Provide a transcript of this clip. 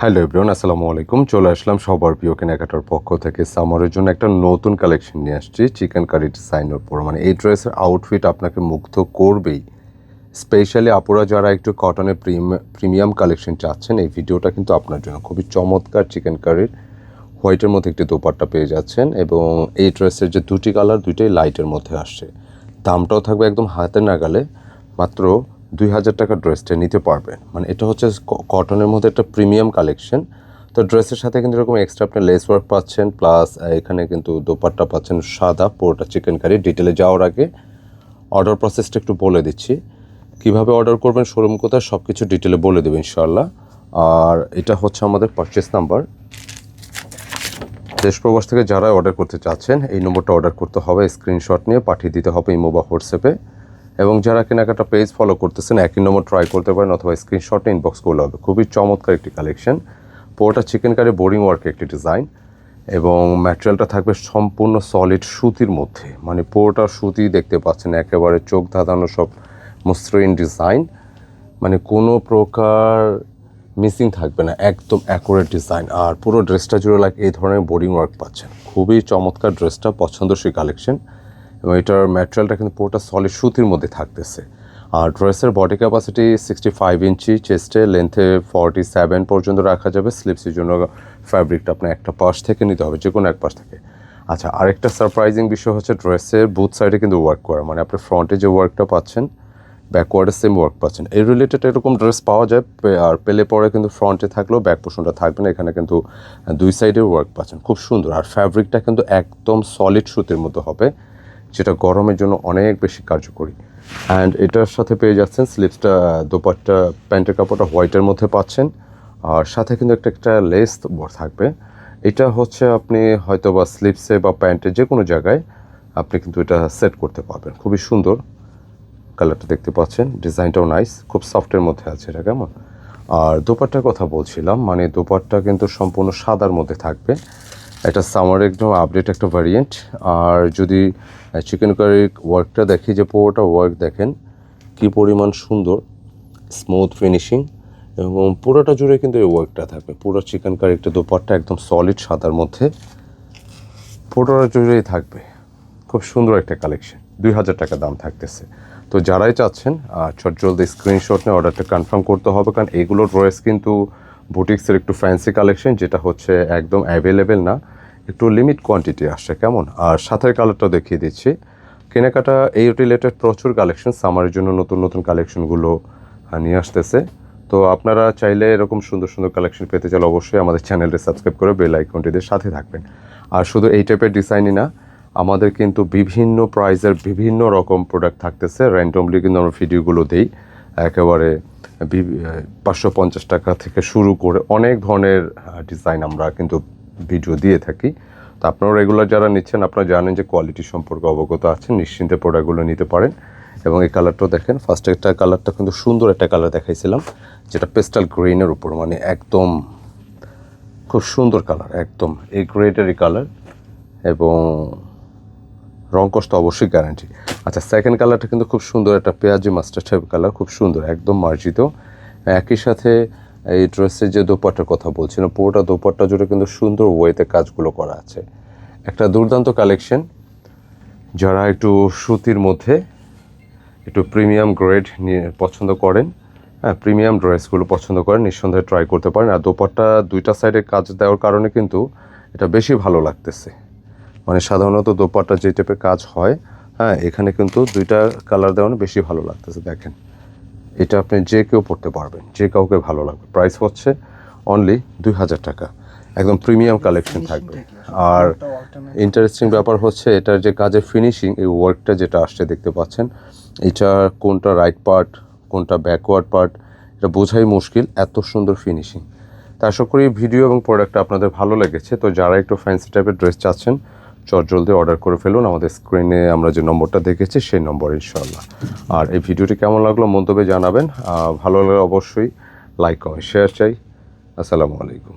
Hello everyone, আসসালামু আলাইকুম। চলে আসলাম সবার প্রিয় কেনাকাটার পক্ষ থেকে। সামারের জন্য একটা নতুন কালেকশন নিয়ে আসছি, চিকেন কারি ডিজাইনের উপর। মানে এই ড্রেসের আউটফিট আপনাকে মুগ্ধ করবেই। স্পেশালি আপুরা যারা একটু কটনের প্রিমিয়াম কালেকশন চাচ্ছেন, এই ভিডিওটা কিন্তু আপনার জন্য খুবই চমৎকার চিকেন কারির হোয়াইটের মধ্যে একটি দোপাট্টা পেয়ে যাচ্ছেন এবং এই ড্রেসের যে দুটি কালার দুইটাই লাইটের মধ্যে আসছে। দামটাও থাকবে একদম হাতে নাগালে। মাত্র দুই হাজার টাকার ড্রেসটা নিতে পারবেন। মানে এটা হচ্ছে কটনের মধ্যে একটা প্রিমিয়াম কালেকশন তো ড্রেসের সাথে কিন্তু এরকম এক্সট্রা আপনি লেস ওয়ার্ক পাচ্ছেন প্লাস এখানে কিন্তু দোপাট্টা পাচ্ছেন সাদা, পুরোটা চিকেন কারি ডিটেলে যাওয়ার আগে অর্ডার প্রসেসটা একটু বলে দিচ্ছি। কীভাবে অর্ডার করবেন শোরুম কোথায় সব কিছু ডিটেলে বলে দেবেন ইনশাল্লাহ আর এটা হচ্ছে আমাদের পারচেস নাম্বার দেশ প্রবাস থেকে যারা অর্ডার করতে চাচ্ছেন, এই নম্বরটা অর্ডার করতে হবে স্ক্রিনশট নিয়ে পাঠিয়ে দিতে হবে ইমো বা হোয়াটসঅ্যাপে। এবং যারা কেনাকাটা পেজ ফলো করতেছেন, একই নম্বর ট্রাই করতে পারেন অথবা স্ক্রিনশটে ইনবক্স করলে হবে। খুবই চমৎকার একটি কালেকশন পুরোটা চিকেন কারি বোরিং ওয়ার্কের একটি ডিজাইন এবং ম্যাটেরিয়ালটা থাকবে সম্পূর্ণ সলিড সুতির মধ্যে। মানে পুরোটা সুতি দেখতে পাচ্ছেন, একেবারে চোখ ধাঁধানো সব মসৃণ ডিজাইন মানে কোনো প্রকার মিসিং থাকবে না, একদম অ্যাকুরেট ডিজাইন আর পুরো ড্রেসটা জুড়ে লাইক এই ধরনের বোর্ডিং ওয়ার্ক পাচ্ছেন। খুবই চমৎকার ড্রেসটা পছন্দসই কালেকশন এবং এটার ম্যাটেরিয়ালটা কিন্তু পুরোটা সলিড সুতির মধ্যে থাকতেছে। আর ড্রেসের বডি ক্যাপাসিটি সিক্সটি ফাইভ ইঞ্চি চেস্টে লেন্থে ফর্টি সেভেন পর্যন্ত রাখা যাবে। স্লিপসের জন্য ফ্যাব্রিকটা আপনার একটা পাশ থেকে নিতে হবে, যে কোনো এক পাশ থেকে। আচ্ছা আরেকটা সারপ্রাইজিং বিষয় হচ্ছে ড্রেসের বুথ সাইডে কিন্তু ওয়ার্ক করা। মানে আপনি ফ্রন্টে যে ওয়ার্কটা পাচ্ছেন ব্যাকওয়ার্ডে সেম ওয়ার্ক পাচ্ছেন। এই রিলেটেড এরকম ড্রেস পাওয়া যায় আর পেলে পরে কিন্তু ফ্রন্টে থাকলেও ব্যাক পোর্শনটা থাকবে না, এখানে কিন্তু দুই সাইডে ওয়ার্ক পাচ্ছেন। খুব সুন্দর। আর ফ্যাব্রিকটা কিন্তু একদম সলিড সুতির মতো হবে। যেটা গরমের জন্য অনেক বেশি কার্যকরী। অ্যান্ড এটার সাথে পেয়ে যাচ্ছেন স্লিপসটা, দোপাট্টা, প্যান্টের কাপড়টা হোয়াইটের মধ্যে পাচ্ছেন। আর সাথে কিন্তু একটা একটা লেস থাকবে। এটা হচ্ছে আপনি হয়তো বা স্লিপসে বা প্যান্টে যে কোনো জায়গায় আপনি কিন্তু এটা সেট করতে পারবেন। খুবই সুন্দর কালারটা দেখতে পাচ্ছেন। ডিজাইনটাও নাইস, খুব সফটের মধ্যে আছে এটা, কেমন? আর দোপাট্টার কথা বলছিলাম মানে দোপাট্টা কিন্তু সম্পূর্ণ সাদার মধ্যে থাকবে। এটা সামার একদম আপডেট একটা ভ্যারিয়েন্ট আর যদি চিকেন কারি ওয়ার্কটা দেখি, যে পুরোটা ওয়ার্ক দেখেন, কি পরিমাণ সুন্দর স্মুথ ফিনিশিং এবং পুরোটা জুড়ে কিন্তু এই ওয়ার্কটা থাকবে। পুরো চিকেন কারি একটা দোপাট্টা একদম সলিড সাদার মধ্যে, পুরোটা জুড়েই থাকবে। খুব সুন্দর একটা কালেকশন দুই হাজার টাকা দাম থাকতেছে। তো যারাই চাচ্ছেন চট জলদি স্ক্রিনশট নিয়ে অর্ডারটা কনফার্ম করতে হবে, কারণ এগুলোর ড্রেস কিন্তু বুটিক্সের একটু ফ্যান্সি কালেকশন যেটা হচ্ছে একদম অ্যাভেলেবেল না। একটু লিমিট কোয়ান্টিটি আসছে কেমন? আর সাথের কালারটা দেখিয়ে দিচ্ছি। কেনাকাটা এই রিলেটেড প্রচুর কালেকশন সামারের জন্য নতুন নতুন কালেকশনগুলো নিয়ে আসতেছে। তো আপনারা চাইলে এরকম সুন্দর সুন্দর কালেকশন পেতে চাইলে অবশ্যই আমাদের চ্যানেলটি সাবস্ক্রাইব করে বেল আইকনটিতে সাথে থাকবেন। আর শুধু এই টাইপের ডিজাইনই না, আমাদের কিন্তু বিভিন্ন প্রাইজের বিভিন্ন রকম প্রোডাক্ট থাকতেছে। র্যান্ডমলি কিন্তু আমরা ভিডিওগুলো দিই। একেবারে পাঁচশো পঞ্চাশ টাকা থেকে শুরু করে অনেক ধরনের ডিজাইন আমরা কিন্তু ভিডিও দিয়ে থাকি। তো আপনারা রেগুলার যারা নিচ্ছেন, আপনারা জানেন যে কোয়ালিটি সম্পর্কে অবগত আছেন, নিশ্চিন্তে প্রোডাক্টগুলো নিতে পারেন। এবং এই কালারটাও দেখেন ফার্স্ট একটা কালারটা কিন্তু সুন্দর একটা কালার দেখাইছিলাম, যেটা পেস্টাল গ্রিনের উপর মানে একদম খুব সুন্দর কালার একদম এই গ্রেডেরই কালার এবং রং কষ্ট অবশ্যই গ্যারান্টি আচ্ছা সেকেন্ড কালারটা কিন্তু খুব সুন্দর একটা পেঁয়াজি মাস্টার টাইপ কালার খুব সুন্দর, একদম মার্জিত। একই সাথে এই ড্রেসের যে দোপাট্টার কথা বলছিলাম পুরোটা দোপাট্টা জুড়ে কিন্তু সুন্দর ওয়েতে কাজগুলো করা আছে। একটা দুর্দান্ত কালেকশন, যারা একটু সুতির মধ্যে একটু প্রিমিয়াম গ্রেড নিয়ে পছন্দ করেন হ্যাঁ প্রিমিয়াম ড্রেসগুলো পছন্দ করেন, নিঃসন্দেহে ট্রাই করতে পারেন। আর দোপাট্টা দুইটা সাইডে কাজ দেওয়ার কারণে কিন্তু এটা বেশি ভালো লাগতেছে। মানে সাধারণত দোপাট্টা যে টাইপের কাজ হয় হ্যাঁ এখানে কিন্তু দুইটা কালার দেওয়ানো বেশি ভালো লাগতেছে, দেখেন। এটা আপনি যে কেউ পড়তে পারবেন যে কাউকে ভালো লাগবে। প্রাইস হচ্ছে অনলি দুই হাজার টাকা। একদম প্রিমিয়াম কালেকশন থাকবে। আর ইন্টারেস্টিং ব্যাপার হচ্ছে এটার যে কাজের ফিনিশিং এই ওয়ার্কটা যেটা আসছে দেখতে পাচ্ছেন এটা কোনটা রাইট পার্ট কোনটা ব্যাকওয়ার্ড পার্ট এটা বোঝাই মুশকিল এত সুন্দর ফিনিশিং তা আশা করি ভিডিও এবং প্রোডাক্টটা আপনাদের ভালো লেগেছে। তো যারা একটু ফ্যান্সি টাইপের ড্রেস চাচ্ছেন চট জলদি অর্ডার করে ফেলুন। আমাদের স্ক্রিনে আমরা যে নম্বরটা দেখেছি, সেই নম্বর ইনশাল্লাহ আর এই ভিডিওটি কেমন লাগল মন্তব্যে জানাবেন। ভালো লাগলে অবশ্যই লাইক কমেন্ট শেয়ার চাই। আসসালামু আলাইকুম।